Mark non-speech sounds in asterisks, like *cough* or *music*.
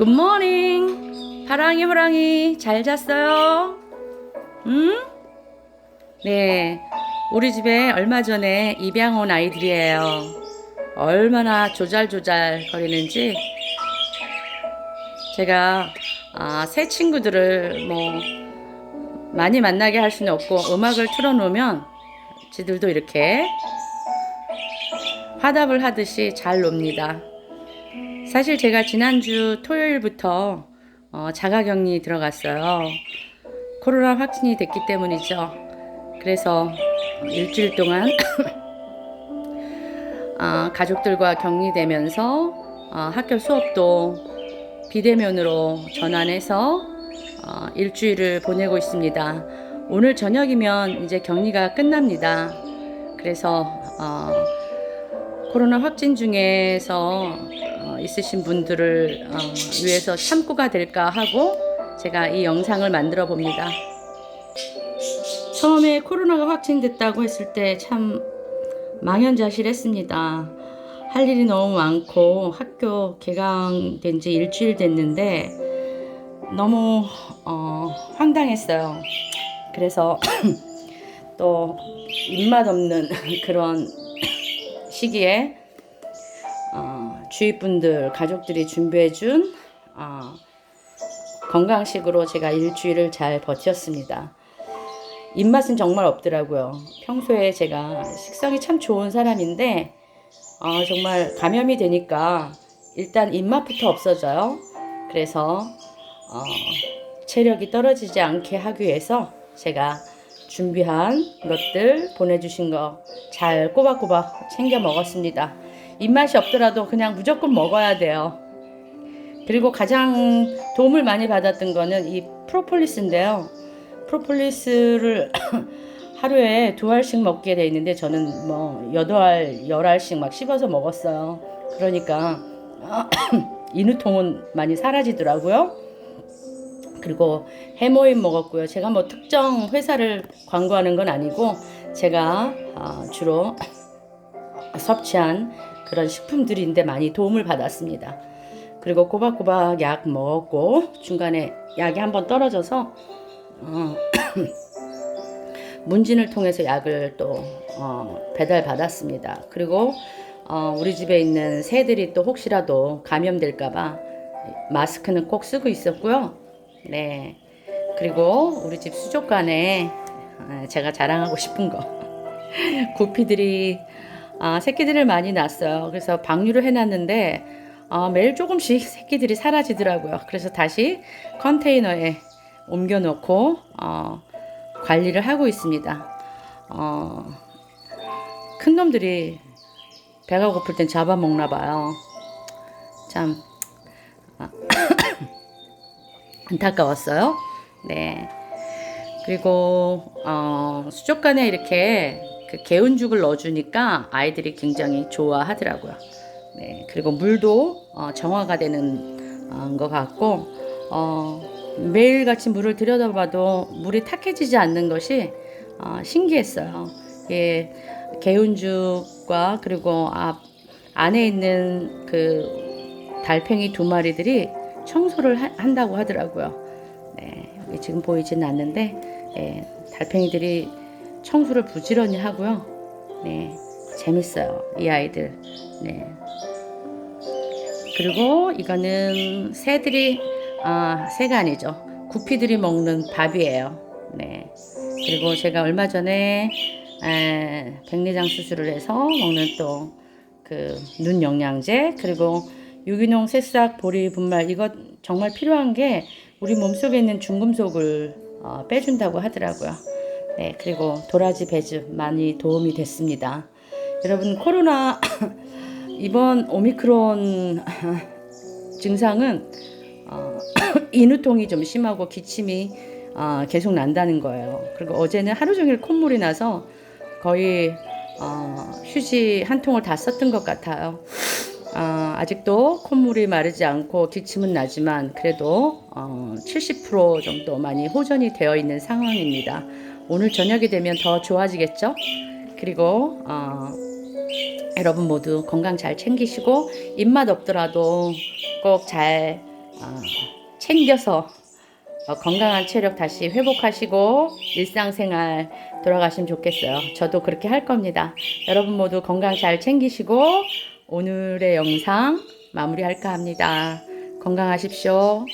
굿모닝. 파랑이 호랑이 잘 잤어요? 응? 네. 우리 집에 얼마 전에 입양 온 아이들이에요. 얼마나 조잘조잘 거리는지 제가 아, 새 친구들을 뭐 많이 만나게 할 수는 없고 음악을 틀어놓으면 지들도 이렇게 화답을 하듯이 잘 놉니다. 사실 제가 지난주 토요일부터 어, 자가격리 들어갔어요. 코로나 확진이 됐기 때문이죠. 그래서 일주일 동안 아, *coughs* 가족들과 격리되면서 어, 학교 수업도 비대면으로 전환해서 어, 일주일을 보내고 있습니다. 오늘 저녁이면 이제 격리가 끝납니다. 그래서 어, 코로나 확진 중에서 어, 있으신 분들을 어, 위해서 참고가 될까 하고 제가 이 영상을 만들어 봅니다. 처음에 코로나가 확진됐다고 했을 때 참 망연자실했습니다. 할 일이 너무 많고 학교 개강된 지 일주일 됐는데 너무 어, 황당했어요. 그래서 *clears throat* 또 입맛 없는 *laughs* 그런 시기에 어, 주위 분들 가족들이 준비해준 어, 건강식으로 제가 일주일을 잘 버텼습니다. 입맛은 정말 없더라고요. 평소에 제가 식성이 참 좋은 사람인데 어, 정말 감염이 되니까 일단 입맛부터 없어져요. 그래서 어, 체력이 떨어지지 않게 하기 위해서 제가 준비한 것들 보내주신 거 잘 꼬박꼬박 챙겨 먹었습니다. 입맛이 없더라도 그냥 무조건 먹어야 돼요. 그리고 가장 도움을 많이 받았던 거는 이 프로폴리스인데요. 프로폴리스를 *coughs* 하루에 두 알씩 먹게 돼 있는데 저는 뭐 여덟 알, 열 알씩 막 씹어서 먹었어요. 그러니까 *coughs* 인후통은 많이 사라지더라고요. 그리고 해모임 먹었고요. 제가 뭐 특정 회사를 광고하는 건 아니고 제가 어, 주로 *coughs* 섭취한 그런 식품들인데 많이 도움을 받았습니다. 그리고 꼬박꼬박 약 먹었고 중간에 약이 한번 떨어져서 어, *coughs* 문진을 통해서 약을 또 어, 배달 받았습니다. 그리고 어, 우리 집에 있는 새들이 또 혹시라도 감염될까봐 마스크는 꼭 쓰고 있었고요. 네. 그리고 우리 집 수족관에 어, 제가 자랑하고 싶은 거 *laughs* 구피들이 아, 새끼들을 많이 낳았어요. 그래서 방류를 해놨는데 어, 매일 조금씩 새끼들이 사라지더라고요. 그래서 다시 컨테이너에 옮겨놓고 어, 관리를 하고 있습니다. 어, 큰 놈들이 배가 고플 땐 잡아먹나 봐요. 참 아, *coughs* 안타까웠어요. 네. 그리고 어, 수족관에 이렇게 그 개운죽을 넣어주니까 아이들이 굉장히 좋아하더라고요. 네. 그리고 물도 어, 정화가 되는 어, 것 같고 어, 매일같이 물을 들여다봐도 물이 탁해지지 않는 것이 어, 신기했어요. 예, 개운죽과 그리고 앞 안에 있는 그 달팽이 두 마리들이 청소를 하, 한다고 하더라고요. 네, 지금 보이지는 않는데 예, 달팽이들이 청소를 부지런히 하고요. 네, 재밌어요. 이 아이들. 네. 그리고 이거는 새들이 아, 새가 아니죠. 구피들이 먹는 밥이에요. 네. 그리고 제가 얼마 전에 에, 백내장 수술을 해서 먹는 또 그 눈 영양제 그리고 유기농 새싹 보리 분말 이거 정말 필요한 게 우리 몸속에 있는 중금속을 어, 빼준다고 하더라고요. 네, 그리고 도라지 배즙 많이 도움이 됐습니다. 여러분 코로나 *coughs* 이번 오미크론 *coughs* 증상은 어, *coughs* 인후통이 좀 심하고 기침이 어, 계속 난다는 거예요. 그리고 어제는 하루 종일 콧물이 나서 거의 어, 휴지 한 통을 다 썼던 것 같아요. 어, 아직도 콧물이 마르지 않고 기침은 나지만 그래도 어, 70% 정도 많이 호전이 되어 있는 상황입니다. 오늘 저녁이 되면 더 좋아지겠죠? 그리고 어, 여러분 모두 건강 잘 챙기시고 입맛 없더라도 꼭잘 어, 챙겨서 어, 건강한 체력 다시 회복하시고 일상생활 돌아가시면 좋겠어요. 저도 그렇게 할 겁니다. 여러분 모두 건강 잘 챙기시고 오늘의 영상 마무리할까 합니다. 건강하십시오.